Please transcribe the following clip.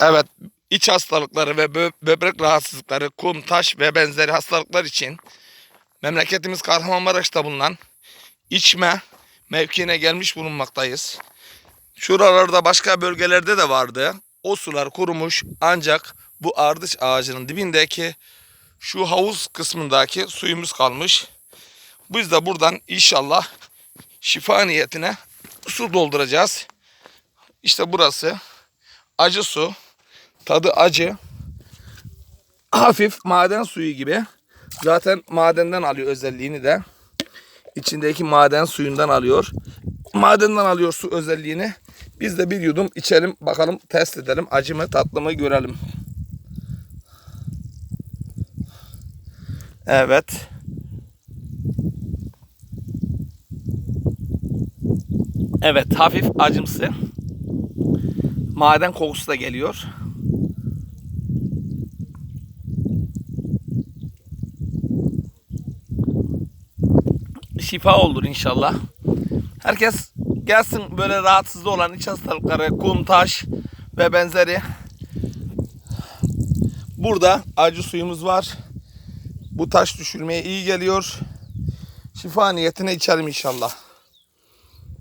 Evet, iç hastalıkları ve bö- böbrek rahatsızlıkları, kum, taş ve benzeri hastalıklar için memleketimiz Kahramanmaraş'ta bulunan içme mevkiine gelmiş bulunmaktayız. Şuralarda başka bölgelerde de vardı. O sular kurumuş ancak bu ardıç ağacının dibindeki şu havuz kısmındaki suyumuz kalmış. Biz de buradan inşallah şifa niyetine su dolduracağız. İşte burası acı su. Tadı acı. Hafif maden suyu gibi. Zaten madenden alıyor özelliğini de. İçindeki maden suyundan alıyor. Madenden alıyor su özelliğini. Biz de bir yudum içelim bakalım test edelim. Acı mı tatlı mı görelim. Evet. Evet hafif acımsı. Maden kokusu da geliyor. Şifa olur inşallah. Herkes gelsin böyle rahatsız olan iç hastalıkları, kum, taş ve benzeri. Burada acı suyumuz var. Bu taş düşürmeye iyi geliyor. Şifa niyetine içelim inşallah.